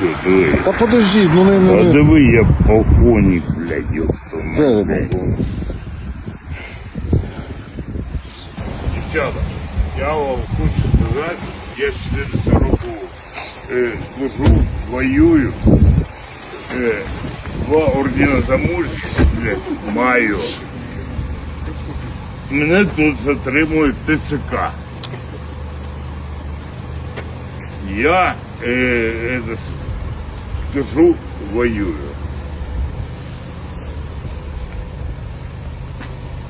що, диви. Та подождіть, ну не, не, А не. диви, я полковник, блядь, ёпта. Де ви балкон? Дівчата, я вам хочу сказати, я 400 років е, служу, воюю, е, два ордена за мужність, блядь, маю. Мене тут затримують ТЦК. Я е, е, служу, воюю.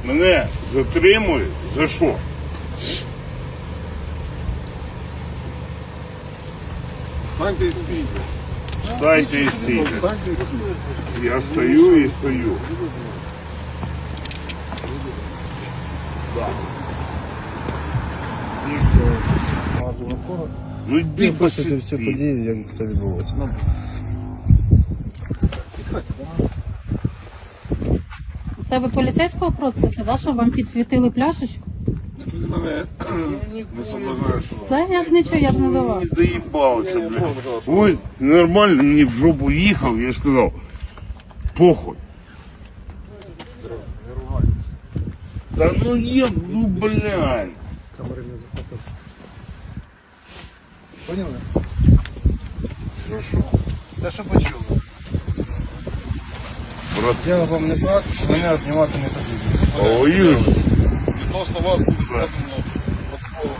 Мене затримують за що? Станьте і стійте. Встаньте і стійте. Станьте і стійте. Я стою і стою. Газовий фото. Ну йди Описуйте всю посиди. подію, як все відбулося. Це ви поліцейського просите, да, щоб вам підсвітили пляшечку? Мене не соблазнаєш. що. Це я ж нічого, я ж не давала. Не доїбалися, блядь. Ой, нормально мені в жопу їхав, я сказав, похуй. Та ну є, ну блядь. Поняли? Хорошо. Те, що почули. Брат, Я вам не брат, що мене віднімати не потрібно. воюєш? Відносно вас буде складено протокол.